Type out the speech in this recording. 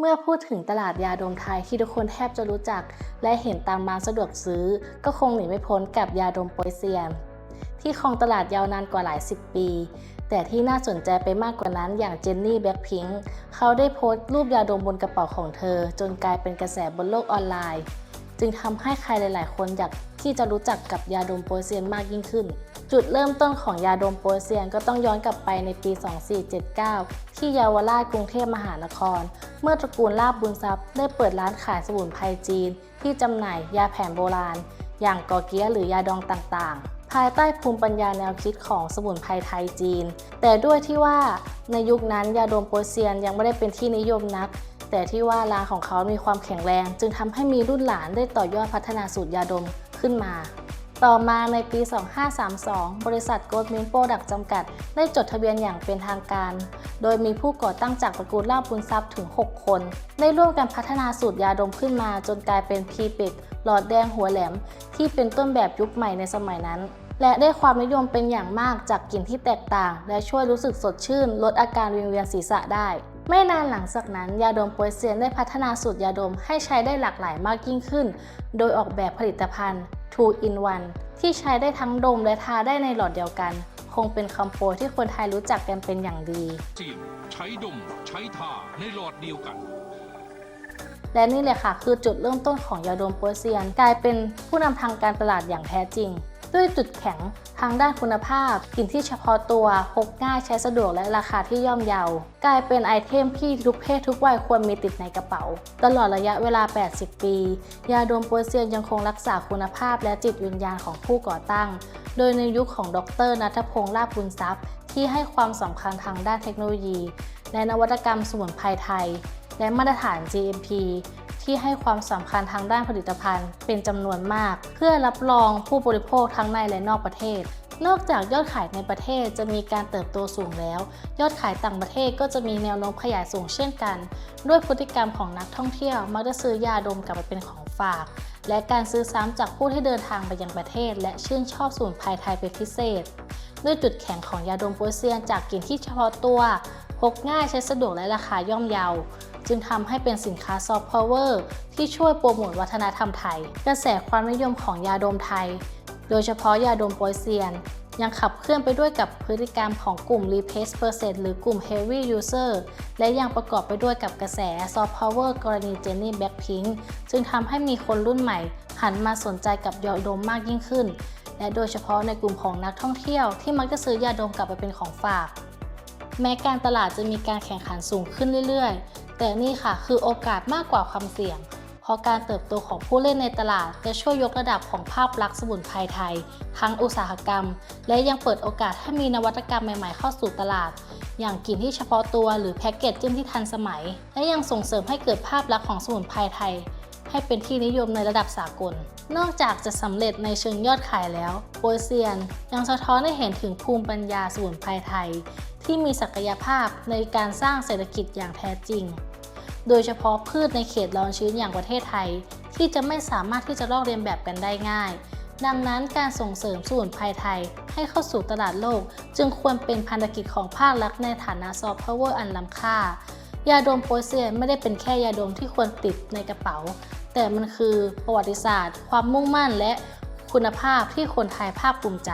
เมื่อพูดถึงตลาดยาดมไทยที่ทุกคนแทบจะรู้จัก และเห็นตามร้านสะดวกซื้อ ก็คงหนีไม่พ้นกับยาดมโปยเซียนที่ครองตลาดยาวนานกว่าหลายสิบปี แต่ที่น่าสนใจไปมากกว่านั้นอย่างเจนนี่แบ็คพิงค์เขาได้โพสต์รูปยาดมบนกระเป๋าของเธอ จนกลายเป็นกระแสบนโลกออนไลน์ จึงทำให้ใครหลาย ๆ คนอยากที่จะรู้จักกับยาดมโปยเซียนมากยิ่งขึ้นจุดเริ่มต้นของยาดมโปยเซียนก็ต้องย้อนกลับไปในปี 2479 ที่เยาวราชกรุงเทพมหานคร เมื่อตระกูลลาบบุญทรัพย์ได้เปิดร้านขายสมุนไพรจีน ที่จำหน่ายยาแผนโบราณ อย่างกอเกียหรือยาดองต่างๆ ภายใต้ภูมิปัญญาแนวคิดของสมุนไพรไทยจีน แต่ด้วยที่ว่าในยุคนั้นยาดมโปเซียนยังไม่ได้เป็นที่นิยมนัก แต่ที่ว่าร้านของเขามีความแข็งแรง จึงทำให้มีรุ่นหลานได้ต่อยอดพัฒนาสูตรยาดมขึ้นมา ต่อมาในปี 2532 บริษัทโกลด์มินโปรดักจำกัด ได้จดทะเบียนอย่างเป็นทางการ โดยมีผู้ก่อตั้งจากตระกูลลาบุญทรัพย์ถึง 6 คน ได้ร่วมกันพัฒนาสูตรยาดมขึ้นมา จนกลายเป็นพีเป็กหลอดแดงหัวแหลม ที่เป็นต้นแบบยุคใหม่ในสมัยนั้น และได้ความนิยมเป็นอย่างมากจากกลิ่นที่แตกต่าง และช่วยรู้สึกสดชื่น ลดอาการวิงเวียนศีรษะได้ไม่นานหลังจากนั้น ยาดมโปยเซียนได้พัฒนาสูตรยาดมให้ใช้ได้หลากหลายมากยิ่งขึ้น โดยออกแบบผลิตภัณฑ์ 2 in 1 ที่ใช้ได้ทั้งดมและทาได้ในหลอดเดียวกัน คงเป็นคำโปรยที่คนไทยรู้จักกันเป็นอย่างดีเสียงใช้ดม ใช้ทาในหลอดเดียวกัน และนี่เลยค่ะคือจุดเริ่มต้นของยาดมโปยเซียน กลายเป็นผู้นำทางการตลาดอย่างแท้จริง ด้วยจุดแข็งทางด้านคุณภาพ กลิ่นที่เฉพาะตัวพกง่ายใช้สะดวกและราคาที่ย่อมเยา กลายเป็นไอเทมที่ทุกเพศทุกวัยควรมีติดในกระเป๋า ตลอดระยะเวลา 80 ปี ยาดมโปยเซียนยังคงรักษาคุณภาพและจิตวิญญาณของผู้ก่อตั้ง โดยในยุคของดรนัทพงษ์ลาบบุญทรัพย์ ที่ให้ความสำคัญทางด้านเทคโนโลยี และนวัตกรรมสมุนไพรไทย และมาตรฐาน GMP ที่ให้ความสำคัญทางด้านผลิตภัณฑ์ เป็นจำนวนมาก เพื่อรับรองผู้บริโภคทั้งในและนอกประเทศ นอกจากยอดขายในประเทศจะมีการเติบโตสูงแล้ว ยอดขายต่างประเทศก็จะมีแนวโน้มขยายสูงเช่นกัน ด้วยพฤติกรรมของนักท่องเที่ยวมักจะซื้อยาดมกลับไปเป็นของฝาก และการซื้อซ้ำจากผู้ที่เดินทางไปยังประเทศ และชื่นชอบสมุนไพรไทยเป็นพิเศษ ด้วยจุดแข็งของยาดมโปยเซียน จากกลิ่นที่เฉพาะตัวพกง่ายใช้สะดวกและราคาย่อมเยา จึงทำให้เป็นสินค้าซอฟต์พาวเวอร์ที่ช่วยโปรโมทวัฒนธรรมไทย กระแสความนิยมของยาดมไทย โดยเฉพาะยาดมโปยเซียน ยังขับเคลื่อนไปด้วยกับพฤติกรรมของกลุ่ม Replace Percent หรือกลุ่ม Heavy User และยังประกอบไปด้วยกับกระแส Soft Power กรณี Jenny Blackpink จึงทำให้มีคนรุ่นใหม่ หันมาสนใจกับยาดมมากยิ่งขึ้น และโดยเฉพาะในกลุ่มของนักท่องเที่ยวที่มักจะซื้อยาดมกลับไปเป็นของฝากแม้การตลาดจะมีการแข่งขันสูงขึ้นเรื่อย แต่นี่ค่ะคือโอกาสมากกว่าความเสี่ยง เพราะการเติบโตของผู้เล่นในตลาดจะช่วยยกระดับของภาพลักษณ์สมุนไพรไทย ทั้งอุตสาหกรรม และยังเปิดโอกาสให้มีนวัตกรรมใหม่ๆเข้าสู่ตลาด อย่างกลิ่นที่เฉพาะตัวหรือแพ็กเกจจิ้งที่ทันสมัย และยังส่งเสริมให้เกิดภาพลักษณ์ของสมุนไพรไทย ให้เป็นที่นิยมในระดับสากล นอกจากจะสำเร็จในเชิงยอดขายแล้ว โปยเซียนยังสะท้อนให้เห็นถึงภูมิปัญญาสมุนไพรไทย ที่มีศักยภาพในการสร้างเศรษฐกิจอย่างแท้จริง โดยเฉพาะพืชในเขตร้อนชื้นอย่างประเทศไทย ที่จะไม่สามารถที่จะลอกเลียนแบบกันได้ง่าย ดังนั้นการส่งเสริมสมุนไพรไทยให้เข้าสู่ตลาดโลก จึงควรเป็นพันธกิจของภาครัฐในฐานะซอฟต์พาวเวอร์อันล้ำค่า ยาดมโพเซียนไม่ได้เป็นแค่ยาดมที่ควรติดในกระเป๋า แต่มันคือประวัติศาสตร์ ความมุ่งมั่นและคุณภาพที่คนไทยภาคภูมิใจ